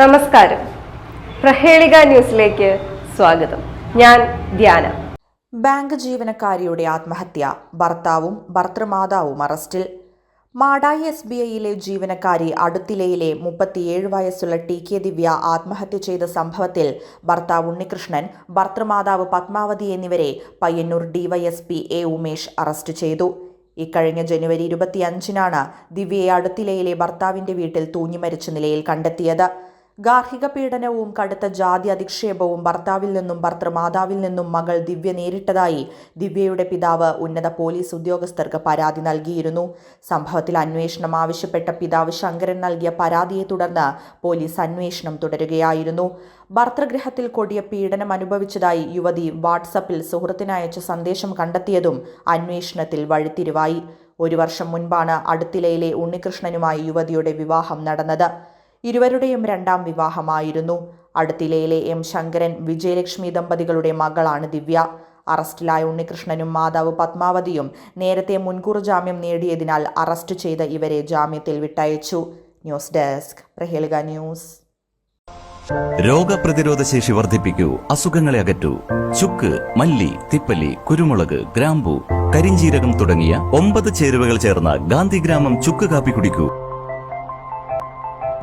നമസ്കാരം. പ്രഹേളിക ന്യൂസിലേക്ക് സ്വാഗതം. ഞാൻ ധ്യാന. ബാങ്ക് ജീവനക്കാരിയുടെ ആത്മഹത്യ ഭർത്താവും ഭർത്തൃമാതാവും അറസ്റ്റിൽ. മാടായി എസ് ബി ഐയിലെ ജീവനക്കാരി അടുത്തിലയിലെ മുപ്പത്തിയേഴ് വയസ്സുള്ള ടി കെ ദിവ്യ ആത്മഹത്യ ചെയ്ത സംഭവത്തിൽ ഭർത്താവ് ഉണ്ണികൃഷ്ണൻ ഭർത്തൃമാതാവ് പത്മാവതി എന്നിവരെ Payyanur DYSP A Umesh arrest ചെയ്തു. ഇക്കഴിഞ്ഞ ജനുവരി ഇരുപത്തിയഞ്ചിനാണ് ദിവ്യയെ അടുത്തിലയിലെ ഭർത്താവിന്റെ വീട്ടിൽ തൂങ്ങിമരിച്ച നിലയിൽ കണ്ടെത്തിയത്. ഗാർഹിക പീഡനവും കടുത്ത ജാതി അധിക്ഷേപവും ഭർത്താവിൽ നിന്നും ഭർത്തൃമാതാവിൽ നിന്നും മകൾ ദിവ്യ നേരിട്ടതായി ദിവ്യയുടെ പിതാവ് ഉന്നത പോലീസ് ഉദ്യോഗസ്ഥർക്ക് പരാതി നൽകിയിരുന്നു. സംഭവത്തിൽ അന്വേഷണം ആവശ്യപ്പെട്ട പിതാവ് ശങ്കരൻ നൽകിയ പരാതിയെ തുടർന്ന് പോലീസ് അന്വേഷണം തുടരുകയായിരുന്നു. ഭർത്തൃഗൃഹത്തിൽ കൊടിയ പീഡനം അനുഭവിച്ചതായി യുവതി വാട്സപ്പിൽ സുഹൃത്തിനയച്ച സന്ദേശം കണ്ടെത്തിയതും അന്വേഷണത്തിൽ വഴിത്തിരിവായി. ഒരു വർഷം മുൻപാണ് അടുത്തിലയിലെ ഉണ്ണികൃഷ്ണനുമായി യുവതിയുടെ വിവാഹം നടന്നത്. ഇരുവരുടെയും രണ്ടാം വിവാഹമായിരുന്നു. അടുത്തിലയിലെ എം ശങ്കരൻ വിജയലക്ഷ്മി ദമ്പതികളുടെ മകളാണ് ദിവ്യ. അറസ്റ്റിലായ ഉണ്ണികൃഷ്ണനും മാതാവ് പത്മാവതിയും നേരത്തെ മുൻകൂർ ജാമ്യം നേടിയതിനാൽ അറസ്റ്റ് ചെയ്ത ഇവരെ ജാമ്യത്തിൽ വിട്ടയച്ചു. News desk Prahelika news. രോഗപ്രതിരോധ ശേഷി വർദ്ധിപ്പിക്കൂ അസുഖങ്ങളെ അകറ്റൂ. ചുക്ക് മല്ലി തിപ്പല്ലി കുരുമുളക് ഗ്രാമ്പു കരിഞ്ചീരകം തുടങ്ങിയ ഒമ്പത് ചേരുവകൾ ചേർന്ന ഗാന്ധിഗ്രാമം ചുക്ക് കാപ്പി കുടിക്കൂ.